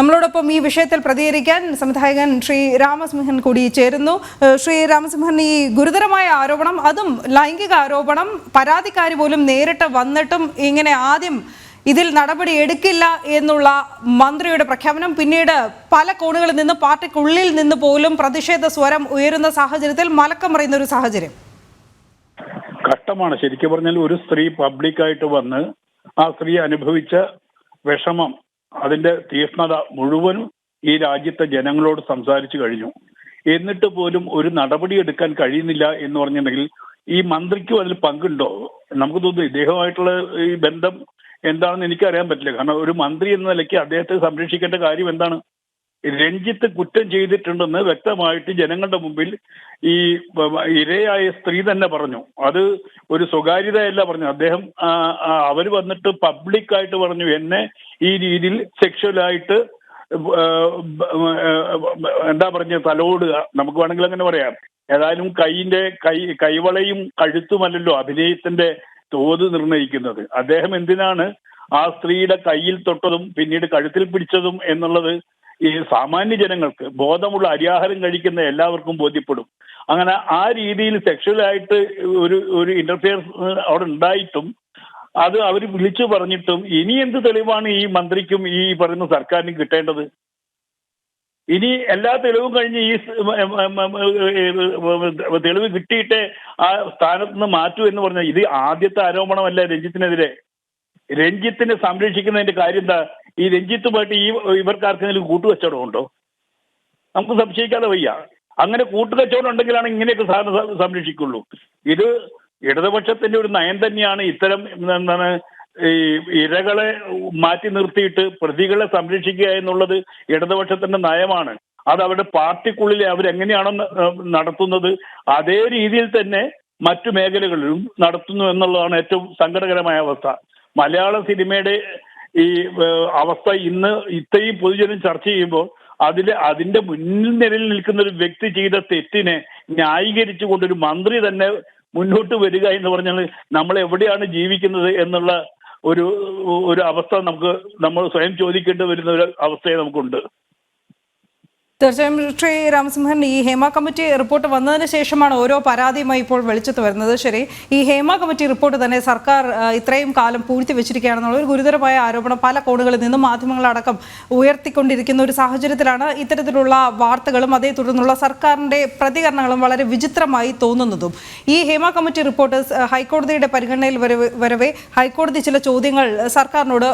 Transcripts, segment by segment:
നമ്മളോടൊപ്പം ഈ വിഷയത്തിൽ പ്രതികരിക്കാൻ സംവിധായകൻ ശ്രീ രാമസിംഹൻ കൂടി ചേരുന്നു. ശ്രീ രാമസിംഹൻ ഈ ഗുരുതരമായ ആരോപണം അതും ലൈംഗിക ആരോപണം പരാതിക്കാരി പോലും നേരിട്ട് വന്നിട്ടും ഇങ്ങനെ ആദ്യം ഇതിൽ നടപടി എടുക്കില്ല എന്നുള്ള മന്ത്രിയുടെ പ്രഖ്യാപനം പിന്നീട് പല കോണുകളിൽ നിന്ന് പാർട്ടിക്കുള്ളിൽ നിന്ന് പോലും പ്രതിഷേധ സ്വരം ഉയരുന്ന സാഹചര്യത്തിൽ മലക്കം പറയുന്ന ഒരു സാഹചര്യം. കഷ്ടമാണ്. ശരിക്കും പറഞ്ഞാൽ ഒരു സ്ത്രീ പബ്ലിക്കായിട്ട് വന്ന് ആ സ്ത്രീ അനുഭവിച്ച വിഷമം അതിന്റെ തീഷ്ണത മുഴുവനും ഈ രാജ്യത്തെ ജനങ്ങളോട് സംസാരിച്ചു കഴിഞ്ഞു. എന്നിട്ട് പോലും ഒരു നടപടി എടുക്കാൻ കഴിയുന്നില്ല എന്ന് പറഞ്ഞിട്ടുണ്ടെങ്കിൽ ഈ മന്ത്രിക്കും അതിൽ പങ്കുണ്ടോ? നമുക്ക് തോന്നുന്നു ഇദ്ദേഹമായിട്ടുള്ള ഈ ബന്ധം എന്താണെന്ന് എനിക്കറിയാൻ പറ്റില്ല. കാരണം ഒരു മന്ത്രി എന്ന നിലയ്ക്ക് അദ്ദേഹത്തെ സംരക്ഷിക്കേണ്ട കാര്യം എന്താണ്? രഞ്ജിത്ത് കുറ്റം ചെയ്തിട്ടുണ്ടെന്ന് വ്യക്തമായിട്ട് ജനങ്ങളുടെ മുമ്പിൽ ഈ ഇരയായ സ്ത്രീ തന്നെ പറഞ്ഞു. അത് ഒരു സ്വകാര്യതയല്ല പറഞ്ഞു. അദ്ദേഹം അവർ വന്നിട്ട് പബ്ലിക്കായിട്ട് പറഞ്ഞു എന്നെ ഈ രീതിയിൽ സെക്ഷലായിട്ട് എന്താ പറഞ്ഞ തലോടുക നമുക്ക് വേണമെങ്കിൽ അങ്ങനെ പറയാം. ഏതായാലും കൈയിന്റെ കൈ കൈവളയും കഴുത്തുമല്ലല്ലോ അഭിനയത്തിന്റെ തോത് നിർണയിക്കുന്നത് അദ്ദേഹം എന്തിനാണ് ആ സ്ത്രീയുടെ കയ്യിൽ തൊട്ടതും പിന്നീട് കഴുത്തിൽ പിടിച്ചതും എന്നുള്ളത് ഈ സാമാന്യ ജനങ്ങൾക്ക് ബോധമുള്ള അരിയാഹാരം കഴിക്കുന്ന എല്ലാവർക്കും ബോധ്യപ്പെടും. അങ്ങനെ ആ രീതിയിൽ സെക്ഷലായിട്ട് ഒരു ഒരു ഇന്റർഫിയർസ് അവിടെ ഉണ്ടായിട്ടും അത് അവർ വിളിച്ചു പറഞ്ഞിട്ടും ഇനി എന്ത് തെളിവാണ് ഈ മന്ത്രിക്കും ഈ പറയുന്ന സർക്കാരിനും കിട്ടേണ്ടത്? ഇനി എല്ലാ തെളിവും കഴിഞ്ഞ് ഈ തെളിവ് കിട്ടിയിട്ട് ആ സ്ഥാനത്ത് നിന്ന് മാറ്റൂ എന്ന് പറഞ്ഞാൽ ഇത് ആദ്യത്തെ ആരോപണമല്ല രഞ്ജിത്തിനെതിരെ. രഞ്ജിത്തിനെ സംരക്ഷിക്കുന്നതിന്റെ കാര്യം എന്താ? ഈ രഞ്ജിത്തുമായിട്ട് ഈ ഇവർക്ക് ആർക്കെങ്കിലും കൂട്ടുകച്ചവടം ഉണ്ടോ? നമുക്ക് സംശയിക്കാതെ വയ്യ. അങ്ങനെ കൂട്ടുകച്ചവടം ഉണ്ടെങ്കിലാണ് ഇങ്ങനെയൊക്കെ സാധനം സംരക്ഷിക്കുള്ളൂ. ഇത് ഇടതുപക്ഷത്തിന്റെ ഒരു നയം തന്നെയാണ് ഇത്തരം എന്താണ് ഈ ഇരകളെ മാറ്റി നിർത്തിയിട്ട് പ്രതികളെ സംരക്ഷിക്കുക എന്നുള്ളത് ഇടതുപക്ഷത്തിന്റെ നയമാണ്. അത് അവരുടെ പാർട്ടിക്കുള്ളിൽ അവരെങ്ങനെയാണോ നടത്തുന്നത് അതേ രീതിയിൽ തന്നെ മറ്റു മേഖലകളിലും നടത്തുന്നു എന്നുള്ളതാണ് ഏറ്റവും സങ്കടകരമായ അവസ്ഥ. മലയാള സിനിമയുടെ ഈ അവസ്ഥ ഇന്ന് ഇത്രയും പൊതുജനം ചർച്ച ചെയ്യുമ്പോൾ അതിൽ അതിന്റെ മുന്നിൽ നിൽക്കുന്ന ഒരു വ്യക്തി ചെയ്ത തെറ്റിനെ ന്യായീകരിച്ചു കൊണ്ടൊരു മന്ത്രി തന്നെ മുന്നോട്ട് വരിക എന്ന് പറഞ്ഞാൽ നമ്മൾ എവിടെയാണ് ജീവിക്കുന്നത് എന്നുള്ള ഒരു ഒരു അവസ്ഥ നമുക്ക് നമ്മൾ സ്വയം ചോദിക്കേണ്ടി വരുന്ന ഒരു അവസ്ഥയെ നമുക്കുണ്ട്. തീർച്ചയായും ശ്രീ രാമസിംഹൻ ഈ ഹേമ കമ്മിറ്റി റിപ്പോർട്ട് വന്നതിന് ശേഷമാണ് ഓരോ പരാതിയുമായി ഇപ്പോൾ വെളിച്ചത്ത് വരുന്നത്. ശരി ഈ ഹേമ കമ്മിറ്റി റിപ്പോർട്ട് തന്നെ സർക്കാർ ഇത്രയും കാലം പൂഴ്ത്തി വെച്ചിരിക്കുകയാണെന്നുള്ള ഒരു ഗുരുതരമായ ആരോപണം പല കോണുകളിൽ നിന്നും മാധ്യമങ്ങളടക്കം ഉയർത്തിക്കൊണ്ടിരിക്കുന്ന ഒരു സാഹചര്യത്തിലാണ് ഇത്തരത്തിലുള്ള വാർത്തകളും അതേ തുടർന്നുള്ള സർക്കാരിന്റെ പ്രതികരണങ്ങളും വളരെ വിചിത്രമായി തോന്നുന്നതും. ഈ ഹേമ കമ്മിറ്റി റിപ്പോർട്ട് ഹൈക്കോടതിയുടെ പരിഗണനയിൽ വരവെ ഹൈക്കോടതി ചില ചോദ്യങ്ങൾ സർക്കാരിനോട്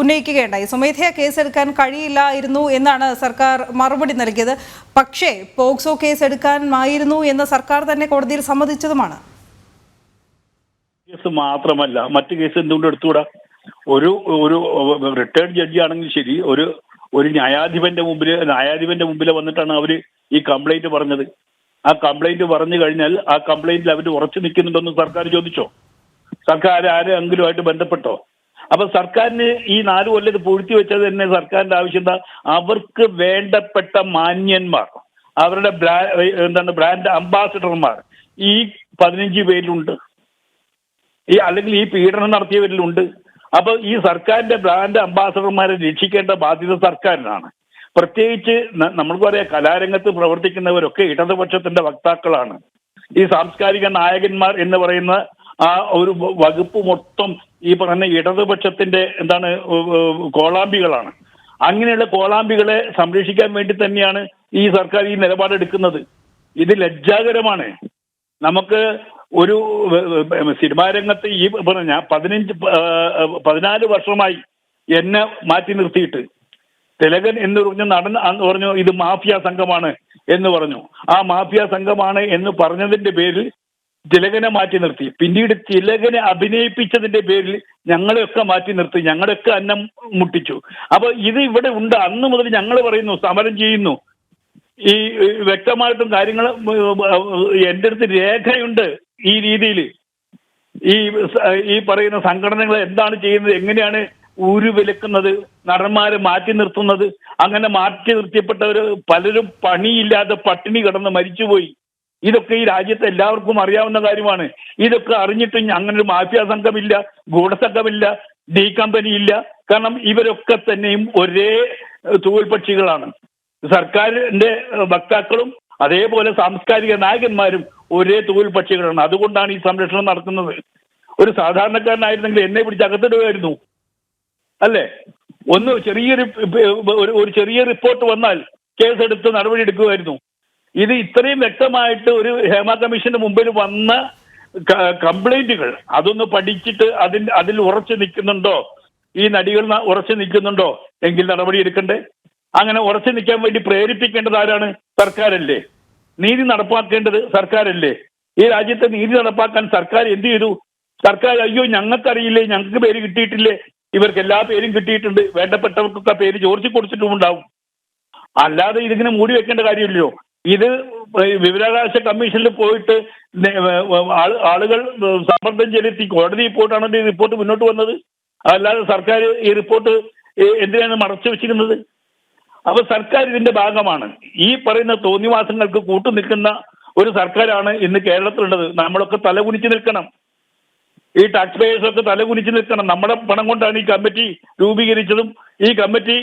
ഉന്നയിക്കുകയുണ്ടായി. സ്വമേധയാ കേസെടുക്കാൻ കഴിയില്ലായിരുന്നു എന്നാണ് സർക്കാർ മറുപടി നൽകിയത്. പക്ഷേ പോക്സോ കേസ് എടുക്കാനായിരുന്നു എന്ന് സർക്കാർ തന്നെ കോടതിയിൽ സമ്മതിച്ചതുമാണ്. കേസ് മാത്രമല്ല മറ്റു കേസ് എന്തുകൊണ്ട് എടുത്തുകൂടാ? ഒരു ഒരു റിട്ടയർഡ് ജഡ്ജി ആണെങ്കിൽ ശരി ഒരു ഒരു ന്യായാധിപന്റെ മുമ്പിൽ ന്യായാധിപന്റെ മുമ്പിൽ വന്നിട്ടാണ് അവർ ഈ കംപ്ലൈന്റ് പറഞ്ഞത്. ആ കംപ്ലൈന്റ് പറഞ്ഞു കഴിഞ്ഞാൽ ആ കംപ്ലൈന്റിൽ അവർ ഉറച്ചു നിൽക്കുന്നുണ്ടെന്ന് സർക്കാർ ചോദിച്ചോ? സർക്കാർ ആരെങ്കിലുമായിട്ട് ബന്ധപ്പെട്ടോ? അപ്പൊ സർക്കാരിന് ഈ നാല് കൊല്ലം ഇത് പൂഴ്ത്തി വെച്ചത് തന്നെ സർക്കാരിന്റെ ആവശ്യം എന്താ? അവർക്ക് വേണ്ടപ്പെട്ട മാന്യന്മാർ അവരുടെ എന്താണ് ബ്രാൻഡ് അംബാസിഡർമാർ ഈ പതിനഞ്ച് പേരിലുണ്ട്. ഈ അല്ലെങ്കിൽ ഈ പീഡനം നടത്തിയവരിലുണ്ട്. അപ്പൊ ഈ സർക്കാരിന്റെ ബ്രാൻഡ് അംബാസഡർമാരെ രക്ഷിക്കേണ്ട ബാധ്യത സർക്കാരിനാണ്. പ്രത്യേകിച്ച് നമ്മൾക്ക് പറയാം കലാരംഗത്ത് പ്രവർത്തിക്കുന്നവരൊക്കെ ഇടതുപക്ഷത്തിന്റെ വക്താക്കളാണ്. ഈ സാംസ്കാരിക നായകന്മാർ എന്ന് പറയുന്ന ആ ഒരു വകുപ്പ് മൊത്തം ഈ പറഞ്ഞ ഇടതുപക്ഷത്തിന്റെ എന്താണ് കോളാമ്പികളാണ്. അങ്ങനെയുള്ള കോളാമ്പികളെ സംരക്ഷിക്കാൻ വേണ്ടി തന്നെയാണ് ഈ സർക്കാർ ഈ നിലപാടെടുക്കുന്നത്. ഇത് ലജ്ജാകരമാണ്. നമുക്ക് ഒരു സിനിമാരംഗത്ത് ഈ പറഞ്ഞ പതിനഞ്ച് പതിനാല് വർഷമായി എന്നെ മാറ്റി നിർത്തിയിട്ട് തിലകൻ എന്ന് പറഞ്ഞ നടൻ പറഞ്ഞു ഇത് മാഫിയ സംഘമാണ് എന്ന് പറഞ്ഞു. ആ മാഫിയ സംഘമാണ് എന്ന് പറഞ്ഞതിന്റെ പേരിൽ തിലകനെ മാറ്റി നിർത്തി. പിന്നീട് തിലകനെ അഭിനയിപ്പിച്ചതിന്റെ പേരിൽ ഞങ്ങളെയൊക്കെ മാറ്റി നിർത്തി. ഞങ്ങളെയൊക്കെ അന്നം മുട്ടിച്ചു. അപ്പൊ ഇത് ഇവിടെ ഉണ്ട്. അന്ന് മുതൽ ഞങ്ങൾ പറയുന്നു സമരം ചെയ്യുന്നു. ഈ വ്യക്തമായിട്ടും കാര്യങ്ങൾ എന്റെ അടുത്ത് രേഖയുണ്ട് ഈ രീതിയിൽ. ഈ ഈ പറയുന്ന സംഘടനകൾ എന്താണ് ചെയ്യുന്നത് എങ്ങനെയാണ് ഉരുവിലക്കുന്നത് നടന്മാരെ മാറ്റി നിർത്തുന്നത് അങ്ങനെ മാറ്റി നിർത്തിയപ്പെട്ടവർ പലരും പണിയില്ലാതെ പട്ടിണി കിടന്ന് മരിച്ചുപോയി. ഇതൊക്കെ ഈ രാജ്യത്ത് എല്ലാവർക്കും അറിയാവുന്ന കാര്യമാണ്. ഇതൊക്കെ അറിഞ്ഞിട്ട് അങ്ങനെ ഒരു മാഫിയ സംഘമില്ല ഗൂഢസംഘമില്ല ഡി കമ്പനി ഇല്ല കാരണം ഇവരൊക്കെ തന്നെയും ഒരേ തൂവൽ പക്ഷികളാണ്. സർക്കാരിന്റെ വക്താക്കളും അതേപോലെ സാംസ്കാരിക നായകന്മാരും ഒരേ തൂവൽ പക്ഷികളാണ്. അതുകൊണ്ടാണ് ഈ സംരക്ഷണം നടത്തുന്നത് ഒരു സാധാരണക്കാരനായിരുന്നെങ്കിൽ എന്നെ പിടിച്ച് അകത്തിടുമായിരുന്നു അല്ലേ? ഒന്ന് ചെറിയൊരു ഒരു ചെറിയ റിപ്പോർട്ട് വന്നാൽ കേസെടുത്ത് നടപടി എടുക്കുമായിരുന്നു ഇത് ഇത്രയും വ്യക്തമായിട്ട് ഒരു ഹേമ കമ്മീഷന് മുമ്പിൽ വന്ന കംപ്ലൈന്റുകൾ അതൊന്ന് പഠിച്ചിട്ട് അതിൽ അതിൽ ഉറച്ചു നിൽക്കുന്നുണ്ടോ? ഈ നടികൾ ഉറച്ചു നിൽക്കുന്നുണ്ടോ? എങ്കിൽ നടപടി എടുക്കണ്ടേ? അങ്ങനെ ഉറച്ചു നിൽക്കാൻ വേണ്ടി പ്രേരിപ്പിക്കേണ്ടത് ആരാണ്? സർക്കാരല്ലേ. നീതി നടപ്പാക്കേണ്ടത് സർക്കാരല്ലേ. ഈ രാജ്യത്തെ നീതി നടപ്പാക്കാൻ സർക്കാർ എന്ത് ചെയ്തു? സർക്കാർ അയ്യോ ഞങ്ങൾക്കറിയില്ലേ ഞങ്ങൾക്ക് പേര് കിട്ടിയിട്ടില്ലേ. ഇവർക്ക് എല്ലാ പേരും കിട്ടിയിട്ടുണ്ട്. വേണ്ടപ്പെട്ടവർക്കൊക്കെ പേര് ചോദിച്ചു കൊടുത്തിട്ടുമുണ്ടാവും. അല്ലാതെ ഇതിങ്ങനെ മൂടി വെക്കേണ്ട കാര്യമില്ലല്ലോ. ഇത് വിവരാവകാശ കമ്മീഷനിൽ പോയിട്ട് ആളുകൾ സമ്മർദ്ദം ചെലുത്തി കോടതിയിൽ പോയിട്ടാണ് ഈ റിപ്പോർട്ട് മുന്നോട്ട് വന്നത്. അല്ലാതെ സർക്കാർ ഈ റിപ്പോർട്ട് എന്തിനാണ് മറച്ചു വെച്ചിരുന്നത്? അപ്പൊ സർക്കാർ ഇതിന്റെ ഭാഗമാണ്. ഈ പറയുന്ന തോന്നിവാസങ്ങൾക്ക് കൂട്ടു നിൽക്കുന്ന ഒരു സർക്കാരാണ് ഇന്ന് കേരളത്തിലുള്ളത്. നമ്മളൊക്കെ തലകുനിച്ച് നിൽക്കണം. ഈ ടാക്സ് പേഴ്സൊക്കെ തലകുനിച്ച് നിൽക്കണം. നമ്മുടെ പണം കൊണ്ടാണ് ഈ കമ്മിറ്റി രൂപീകരിച്ചതും ഈ കമ്മിറ്റി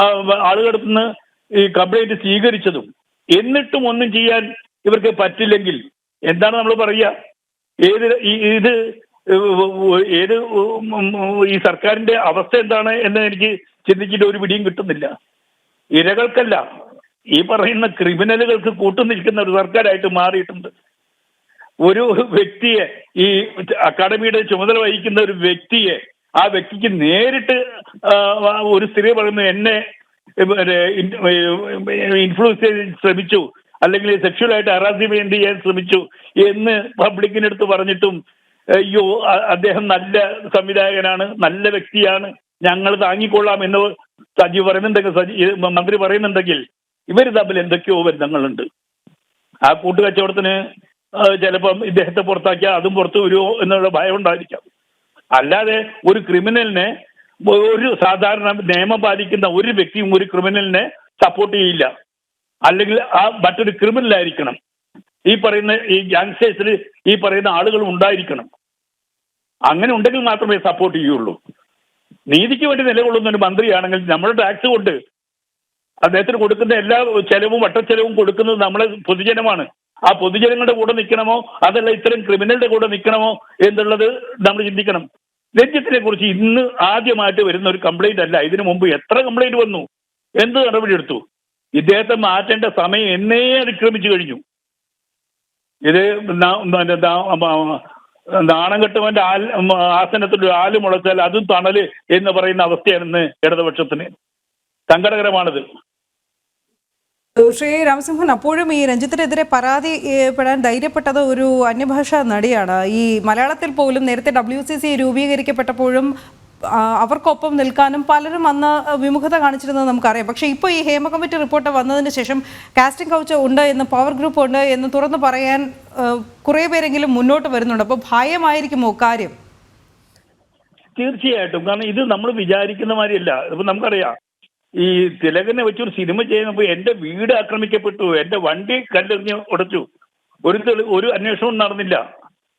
ആ, ആളുകളുടെ നിന്ന് ഈ കംപ്ലൈന്റ് സ്വീകരിച്ചതും. എന്നിട്ടും ഒന്നും ചെയ്യാൻ ഇവർക്ക് പറ്റില്ലെങ്കിൽ എന്താണ് നമ്മൾ പറയുക? ഏത് ഇത് ഏത് ഈ സർക്കാരിന്റെ അവസ്ഥ എന്താണ് എന്ന് എനിക്ക് ചിന്തിച്ചിട്ട് ഒരു പിടിയും കിട്ടുന്നില്ല. ഇരകൾക്കല്ല ഈ പറയുന്ന ക്രിമിനലുകൾക്ക് കൂട്ടുനിൽക്കുന്ന ഒരു സർക്കാരായിട്ട് മാറിയിട്ടുണ്ട്. ഒരു വ്യക്തിയെ ഈ അക്കാഡമിയുടെ ചുമതല വഹിക്കുന്ന ഒരു വ്യക്തിയെ ആ വ്യക്തിക്ക് നേരിട്ട് ഒരു സ്ത്രീ പറയുന്നു എന്നെ ഇൻഫ്ലുവൻസ് ചെയ്യാൻ ശ്രമിച്ചു. അല്ലെങ്കിൽ സെക്ഷുവലായിട്ട് അറാസിമെന്റ് ചെയ്യാൻ ശ്രമിച്ചു എന്ന് പബ്ലിക്കിനടുത്ത് പറഞ്ഞിട്ടും അയ്യോ അദ്ദേഹം നല്ല സംവിധായകനാണ് നല്ല വ്യക്തിയാണ് ഞങ്ങൾ താങ്ങിക്കൊള്ളാം എന്ന് സജീവ് പറയുന്നുണ്ടെങ്കിൽ സജീവ് മന്ത്രി പറയുന്നുണ്ടെങ്കിൽ ഇവർ തമ്മിൽ എന്തൊക്കെയോ ബന്ധങ്ങളുണ്ട്. ആ കൂട്ടുകച്ചവടത്തിന് ചിലപ്പം ഇദ്ദേഹത്തെ പുറത്താക്കിയാൽ അതും പുറത്തു വരുമോ എന്നുള്ള ഭയം ഉണ്ടായിരിക്കാം. അല്ലാതെ ഒരു ക്രിമിനലിനെ ഒരു സാധാരണ നിയമം പാലിക്കുന്ന ഒരു വ്യക്തിയും ഒരു ക്രിമിനലിനെ സപ്പോർട്ട് ചെയ്യില്ല. അല്ലെങ്കിൽ ആ മറ്റൊരു ക്രിമിനൽ ആയിരിക്കണം. ഈ പറയുന്ന ഈ ഗ്യാങ്സ്റ്റേഴ്സിൽ ഈ പറയുന്ന ആളുകൾ ഉണ്ടായിരിക്കണം. അങ്ങനെ ഉണ്ടെങ്കിൽ മാത്രമേ സപ്പോർട്ട് ചെയ്യുള്ളൂ. നീതിക്ക് വേണ്ടി നിലകൊള്ളുന്ന ഒരു മന്ത്രിയാണെങ്കിൽ നമ്മുടെ ടാക്സ് കൊണ്ട് അദ്ദേഹത്തിന് കൊടുക്കുന്ന എല്ലാ ചെലവും വട്ടച്ചെലവും കൊടുക്കുന്നത് നമ്മളെ പൊതുജനമാണ്. ആ പൊതുജനങ്ങളുടെ കൂടെ നിൽക്കണമോ? അതല്ല ഇത്തരം ക്രിമിനലിന്റെ കൂടെ നിൽക്കണമോ എന്നുള്ളത് നമ്മൾ ചിന്തിക്കണം. രഞ്ജിത്തിനെ കുറിച്ച് ഇന്ന് ആദ്യമായിട്ട് വരുന്ന ഒരു കംപ്ലൈന്റ് അല്ല. ഇതിനു മുമ്പ് എത്ര കംപ്ലൈന്റ് വന്നു? എന്ത് നടപടിയെടുത്തു? ഇദ്ദേഹത്തെ മാറ്റേണ്ട സമയം എന്നേ അതിക്രമിച്ചു കഴിഞ്ഞു. ഇത് നാണംകെട്ടവന്റെ ആൽ ആസനത്തിൽ ആൽ മുളച്ചാൽ അതും തണൽ എന്ന് പറയുന്ന അവസ്ഥയാണ് ഇന്ന് ഇടതുപക്ഷത്തിന്. സങ്കടകരമാണിത്. ശ്രീ രാമസിംഹൻ അപ്പോഴും ഈ രഞ്ജിത്തിനെതിരെ പരാതിപ്പെടാൻ ധൈര്യപ്പെട്ടത് ഒരു അന്യഭാഷാ നടിയാണ്. ഈ മലയാളത്തിൽ പോലും നേരത്തെ ഡബ്ല്യു സി സി രൂപീകരിക്കപ്പെട്ടപ്പോഴും അവർക്കൊപ്പം നിൽക്കാനും പലരും അന്ന് വിമുഖത കാണിച്ചിരുന്നത് നമുക്കറിയാം. പക്ഷേ ഇപ്പോൾ ഈ ഹേമ കമ്മിറ്റി റിപ്പോർട്ട് വന്നതിന് ശേഷം കാസ്റ്റിംഗ് കൗച്ച് ഉണ്ട് എന്ന് പവർ ഗ്രൂപ്പ് ഉണ്ട് എന്ന് തുറന്നു പറയാൻ കുറേ പേരെങ്കിലും മുന്നോട്ട് വരുന്നുണ്ട്. അപ്പോൾ ഭയമായിരിക്കുമോ കാര്യം? തീർച്ചയായിട്ടും. കാരണം ഇത് നമ്മൾ വിചാരിക്കുന്ന മാതിരിയല്ല. ഇപ്പൊ നമുക്കറിയാം. ഈ തിലകനെ വെച്ചൊരു സിനിമ ചെയ്യുമ്പോൾ എന്റെ വീട് ആക്രമിക്കപ്പെട്ടു എന്റെ വണ്ടി കല്ലെറിഞ്ഞ് ഉടച്ചു. ഒരു ഒരു അന്വേഷണവും നടന്നില്ല.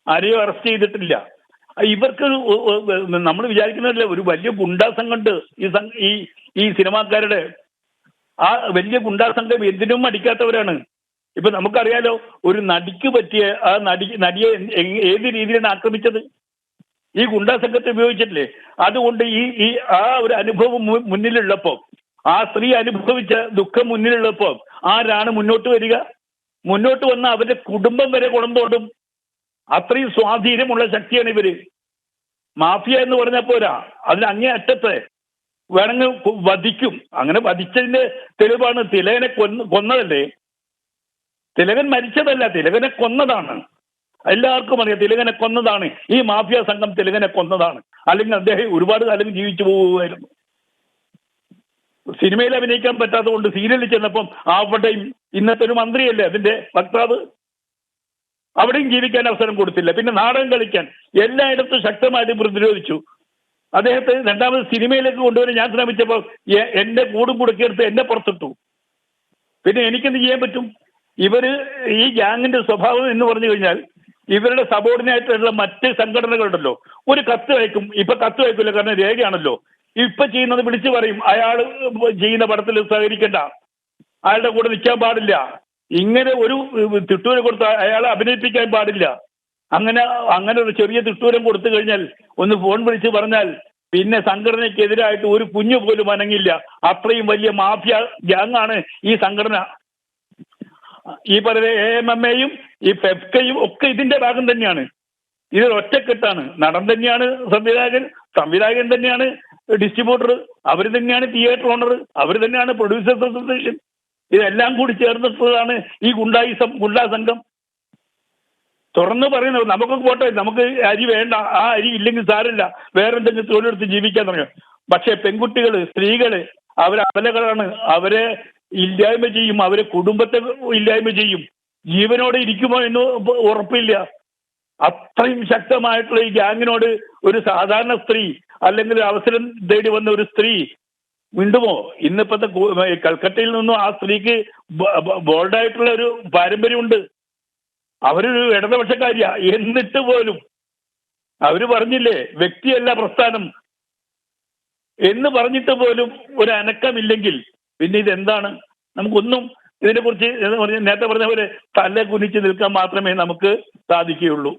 ആരെയും അറസ്റ്റ് ചെയ്തിട്ടില്ല. ഇവർക്ക് നമ്മൾ വിചാരിക്കുന്നില്ല ഒരു വലിയ ഗുണ്ടാ സംഘമുണ്ട് ഈ ഈ ഈ സിനിമാക്കാരുടെ ആ വലിയ ഗുണ്ടാ സംഘം എന്തിനും അടിക്കാത്തവരാണ്. ഇപ്പൊ നമുക്കറിയാലോ ഒരു നടിക്ക് പറ്റിയ ആ നടി നടിയെ ഏത് രീതിയിലാണ് ആക്രമിച്ചത്? ഈ ഗുണ്ടാസംഘത്തെ ഉപയോഗിച്ചിട്ടില്ലേ? അതുകൊണ്ട് ഈ ഈ ആ ഒരു അനുഭവം മുന്നിലുള്ളപ്പോ ആ സ്ത്രീ അനുഭവിച്ച ദുഃഖം മുന്നിലുള്ളപ്പോ ആരാണ് മുന്നോട്ട് വരിക? മുന്നോട്ട് വന്ന അവരുടെ കുടുംബം വരെ കുളം തോടും അത്രയും സ്വാധീനമുള്ള ശക്തിയാണ് ഇവർ. മാഫിയ എന്ന് പറഞ്ഞ പോരാ. അതിന് അങ്ങേ അറ്റത്ത് വേണമെങ്കിൽ വധിക്കും. അങ്ങനെ വധിച്ചതിന്റെ തെളിവാണ് തിലകനെ കൊന്ന കൊന്നതല്ലേ? തിലകൻ മരിച്ചതല്ല. തിലകനെ കൊന്നതാണ്. എല്ലാവർക്കും അറിയാം തിലകനെ കൊന്നതാണ്. ഈ മാഫിയ സംഘം തിലകനെ കൊന്നതാണ്. അല്ലെങ്കിൽ അദ്ദേഹം ഒരുപാട് കാലം ജീവിച്ചു പോകുമായിരുന്നു സിനിമയിൽ അഭിനയിക്കാൻ പറ്റാത്തത് കൊണ്ട് സീരിയലിൽ ചെന്നപ്പം അവിടെയും ഇന്നത്തെ ഒരു മന്ത്രിയല്ലേ അതിന്റെ വക്താവ് അവിടെയും ജീവിക്കാൻ അവസരം കൊടുത്തില്ല. പിന്നെ നാടകം കളിക്കാൻ എല്ലായിടത്തും ശക്തമായിട്ട് പ്രതിരോധിച്ചു. അദ്ദേഹത്തെ രണ്ടാമത് സിനിമയിലേക്ക് കൊണ്ടുവരാൻ ഞാൻ ശ്രമിച്ചപ്പോൾ എന്റെ കൂടും കുടുക്കിയെടുത്ത് എന്നെ പുറത്തിട്ടു. പിന്നെ എനിക്കെന്ത് ചെയ്യാൻ പറ്റും? ഇവർ ഈ ഗ്യാങ്ങിന്റെ സ്വഭാവം എന്ന് പറഞ്ഞു കഴിഞ്ഞാൽ ഇവരുടെ സബോർഡിനായിട്ടുള്ള മറ്റ് സംഘടനകളുണ്ടല്ലോ. ഒരു കത്ത് അയക്കും. ഇപ്പൊ കത്ത് അയക്കില്ല കാരണം രേഖയാണല്ലോ. ഇപ്പൊ ചെയ്യുന്നത് വിളിച്ചു പറയും. അയാൾ ചെയ്യുന്ന പടത്തിൽ സഹകരിക്കണ്ട. അയാളുടെ കൂടെ നിൽക്കാൻ പാടില്ല. ഇങ്ങനെ ഒരു തിട്ടൂരം കൊടുത്ത അയാളെ അഭിനയിപ്പിക്കാൻ പാടില്ല. അങ്ങനെ അങ്ങനെ ഒരു ചെറിയ തിട്ടൂരം കൊടുത്തു കഴിഞ്ഞാൽ ഒന്ന് ഫോൺ വിളിച്ച് പറഞ്ഞാൽ പിന്നെ സംഘടനയ്ക്കെതിരായിട്ട് ഒരു കുഞ്ഞു പോലും അനങ്ങില്ല. അത്രയും വലിയ മാഫിയ ഗ്യാങ്ങാണ് ഈ സംഘടന. ഈ പറയുന്ന എ എം എം എയും ഈ പെപ്കയും ഒക്കെ ഇതിന്റെ ഭാഗം തന്നെയാണ്. ഇത് ഒറ്റക്കെട്ടാണ്. നടൻ തന്നെയാണ് സംവിധായകൻ സംവിധായകൻ തന്നെയാണ്. ഡിസ്ട്രിബ്യൂട്ടർ അവർ തന്നെയാണ് തിയേറ്റർ ഓണർ അവർ തന്നെയാണ് പ്രൊഡ്യൂസേഴ്സ് അസോസിയേഷൻ ഇതെല്ലാം കൂടി ചേർന്നിട്ടുള്ളതാണ് ഈ ഗുണ്ടായിസം ഗുണ്ടാ സംഘം. തുറന്നു പറയുന്നത് നമുക്ക് പോട്ടെ നമുക്ക് അരി വേണ്ട ആ അരി ഇല്ലെങ്കിൽ സാരില്ല വേറെ എന്തെങ്കിലും തൊഴിലെടുത്ത് ജീവിക്കാൻ തുടങ്ങും. പക്ഷെ പെൺകുട്ടികൾ സ്ത്രീകൾ അവരെ അവലകളാണ് അവരെ ഇല്ലായ്മ ചെയ്യും അവരെ കുടുംബത്തെ ഇല്ലായ്മ ചെയ്യും. ജീവനോടെ ഇരിക്കുമോ എന്ന് ഉറപ്പില്ല. അത്രയും ശക്തമായിട്ടുള്ള ഈ ഗ്യാങ്ങിനോട് ഒരു സാധാരണ സ്ത്രീ അല്ലെങ്കിൽ അവസരം തേടി വന്ന ഒരു സ്ത്രീ മിണ്ടുമോ? ഇന്നിപ്പത്തെ കൽക്കട്ടയിൽ നിന്നും ആ സ്ത്രീക്ക് ബോൾഡായിട്ടുള്ള ഒരു പാരമ്പര്യമുണ്ട്. അവരൊരു ഇടതുപക്ഷക്കാരിയ. എന്നിട്ട് പോലും അവർ പറഞ്ഞില്ലേ വ്യക്തിയല്ല പ്രസ്ഥാനം. എന്ന് പറഞ്ഞിട്ട് പോലും ഒരു അനക്കമില്ലെങ്കിൽ പിന്നെ ഇതെന്താണ്? നമുക്കൊന്നും ഇതിനെക്കുറിച്ച് നേരത്തെ പറഞ്ഞ പോലെ തല കുനിച്ച് നിൽക്കാൻ മാത്രമേ നമുക്ക് സാധിക്കുകയുള്ളൂ.